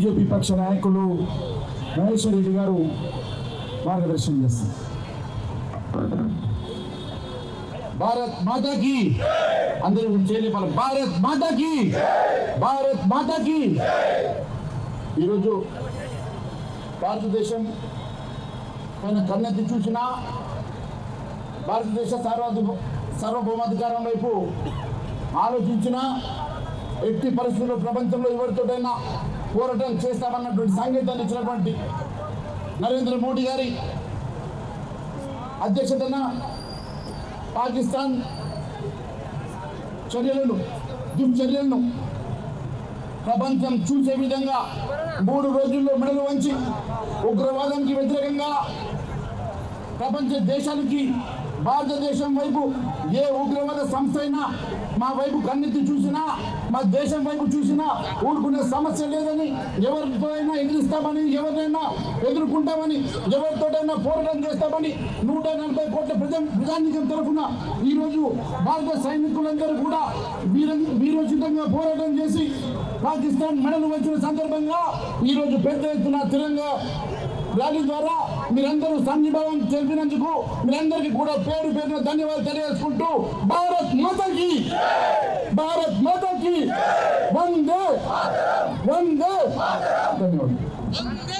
BJP పక్ష నాయకులు మహేశ్వర్ రెడ్డి గారు మార్గదర్శనం చేస్తారు. భారత్ మాతాకి! అందరూ చేయలేపాలి భారత్ మాతాకి! భారత్ మాతాకి! ఈరోజు భారతదేశం పైన కన్నెత్తి చూసినా భారతదేశ సార్వధి సార్వభౌమాధికారం వైపు ఆలోచించిన ఎట్టి పరిస్థితుల్లో ప్రపంచంలో ఎవరితోటైనా పోరాటం చేస్తామన్నటువంటి సంకేతాన్ని ఇచ్చినటువంటి నరేంద్ర మోడీ గారి అధ్యక్షతన పాకిస్తాన్ చర్యలను దుర్చర్యలను ప్రపంచం చూసే విధంగా మూడు రోజుల్లో మెడలు వంచి ఉగ్రవాదానికి వ్యతిరేకంగా ప్రపంచ దేశానికి భారతదేశం వైపు ఏ ఉగ్రవాద సంస్థ అయినా మా వైపు కన్నెత్తి చూసినా మా దేశం వైపు చూసినా ఊరుకునే సమస్య లేదని ఎవరితో అయినా ఎదిరిస్తామని ఎవరినైనా ఎదుర్కొంటామని ఎవరితోటైనా పోరాటం చేస్తామని నూట నలభై కోట్ల ప్రజా ప్రజానికం తరఫున ఈరోజు భారత సైనికులందరూ కూడా వీర వీరోచితంగా పోరాటం చేసి పాకిస్తాన్ మెడలు వచ్చిన సందర్భంగా ఈరోజు పెద్ద ఎత్తున తిరంగా ర్యాలీ ద్వారా మీరందరూ సంఘీభావం తెలిపినందుకు మీరందరికీ కూడా పేరు పేరున ధన్యవాదాలు తెలియజేసుకుంటూ భారత్ మాతకి! భారత్ మాతకి! వందే! వందే! ధన్యవాదాలు.